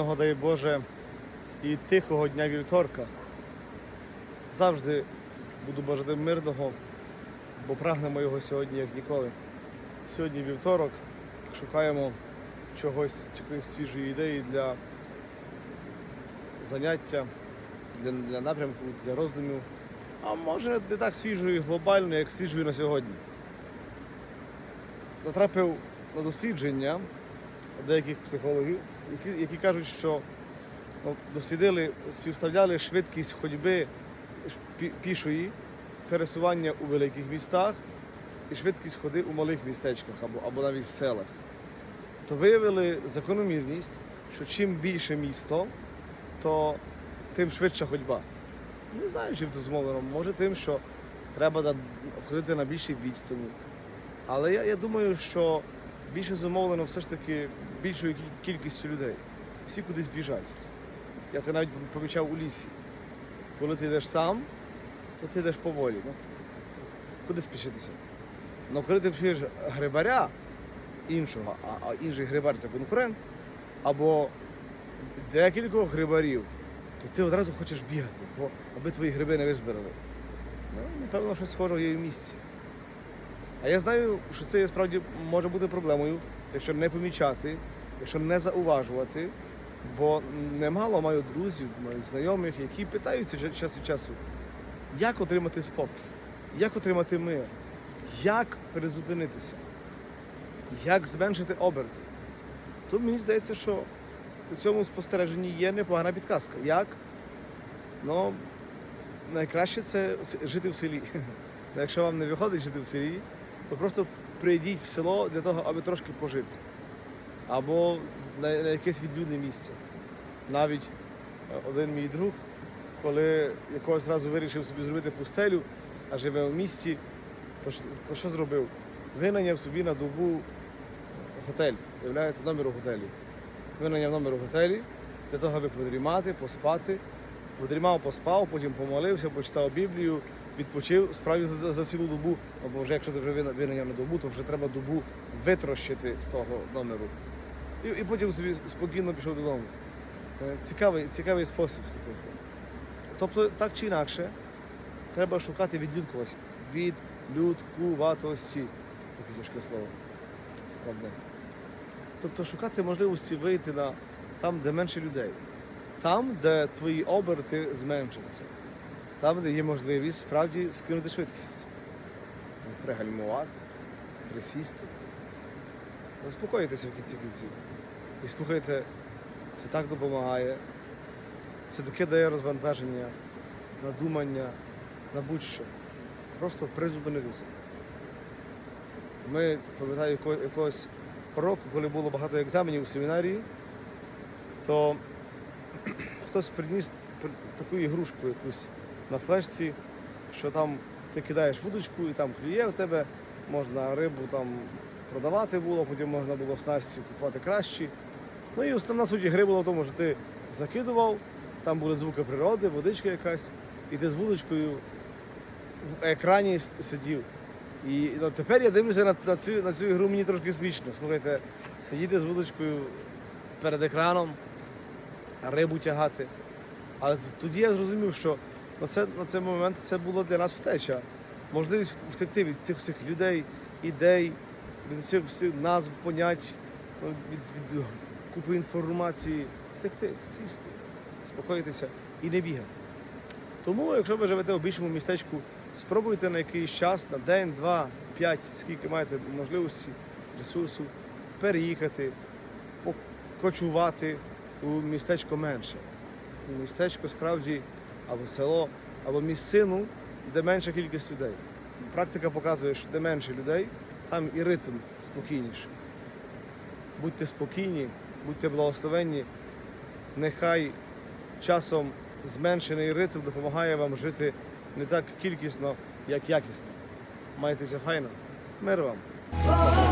мирного, дай Боже, і тихого дня вівторка. Завжди буду бажати мирного, бо прагнемо його сьогодні, як ніколи. Сьогодні вівторок, шукаємо чогось, якоїсь свіжої ідеї для заняття, для, для напрямку, для роздумів. А може не так свіжої глобально, як свіжої на сьогодні. Натрапив на дослідження деяких психологів, які, які кажуть, що ну, дослідили, співставляли швидкість ходьби пішої, пересування у великих містах і швидкість ходи у малих містечках або, або навіть селах. То виявили закономірність, що чим більше місто, то тим швидша ходьба. Не знаю, чим це зумовлено. Може тим, що треба ходити на більшій відстані. Але я, я думаю, що більше зумовлено все ж таки більшою кількістю людей. Всі кудись біжать. Я це навіть помічав у лісі. Коли ти йдеш сам, то ти йдеш поволі. Ну, куди спішитися? Ну коли ти вчиш грибаря іншого, а, інший грибар це конкурент, або декількох грибарів, то ти одразу хочеш бігати, бо аби твої гриби не визбирали. Ну, напевно, щось схожого є в місті. А я знаю, що це справді може бути проблемою, якщо не помічати, якщо не зауважувати, бо немало маю друзів, маю знайомих, які питаються час від часу, як отримати спокій, як отримати мир, як перезупинитися, як зменшити оберти. То мені здається, що у цьому спостереженні є непогана підказка. Як? Ну, найкраще це жити в селі. Ну, Якщо вам не виходить жити в селі, то просто прийдіть в село для того, аби трошки пожити. Або на, якесь відлюдне місце. Навіть е, один мій друг, коли якогось разу вирішив собі зробити пустелю, а живе в місті, то, то що зробив? Винайняв собі на добу готель, уявляєте, номер у готелі. Винайняв номер у готелі для того, аби подрімати, поспати. Подрімав, поспав, потім помолився, почитав Біблію, відпочив справді за, за, цілу добу. Або вже якщо ти вже вина- винайняв на добу, то вже треба добу витрощити з того номеру. І, і потім собі спокійно пішов додому. Е, Цікавий, цікавий спосіб. Тобто, так чи інакше, треба шукати відлюдкуватості. Відлюдкуватості. Таке тяжке слово. Складне. Тобто шукати можливості вийти на там, де менше людей. Там, де твої оберти зменшаться. Там, де є можливість справді скинути швидкість. Пригальмувати, присісти. Заспокоїтеся в кінці кінців. І слухайте, це так допомагає. Це таке дає розвантаження, надумання, на будь-що. Просто призупинитися. Ми, пам'ятаю, якогось року, коли було багато екзаменів у семінарії, то хтось приніс таку ігрушку якусь на флешці, що там ти кидаєш вудочку і там клює в тебе, можна рибу там продавати було, потім можна було снасті купувати кращі. Ну і основна суть гри була в тому, що ти закидував, там були звуки природи, водичка якась, і ти з вудочкою в екрані сидів. І ну, тепер я дивлюся на, на, цю, на цю ігру, мені трошки смішно. Слухайте, сидіти з вудочкою перед екраном, рибу тягати. Але тоді я зрозумів, що на, це, на цей момент це було для нас втеча. Можливість втекти від цих всіх людей, ідей, від цих всіх назв, понять, ну, від, від купи інформації. Втекти, сісти, спокоїтися і не бігати. Тому, якщо ви живете в більшому містечку, спробуйте на якийсь час, на день, два, п'ять, скільки маєте можливості, ресурсу, переїхати, покочувати у містечко менше. У містечко справді або село, або місцину, де менша кількість людей. Практика показує, що де менше людей, там і ритм спокійніший. Будьте спокійні, будьте благословенні, нехай часом зменшений ритм допомагає вам жити не так кількісно, як якісно. Майтеся файно. Мир вам!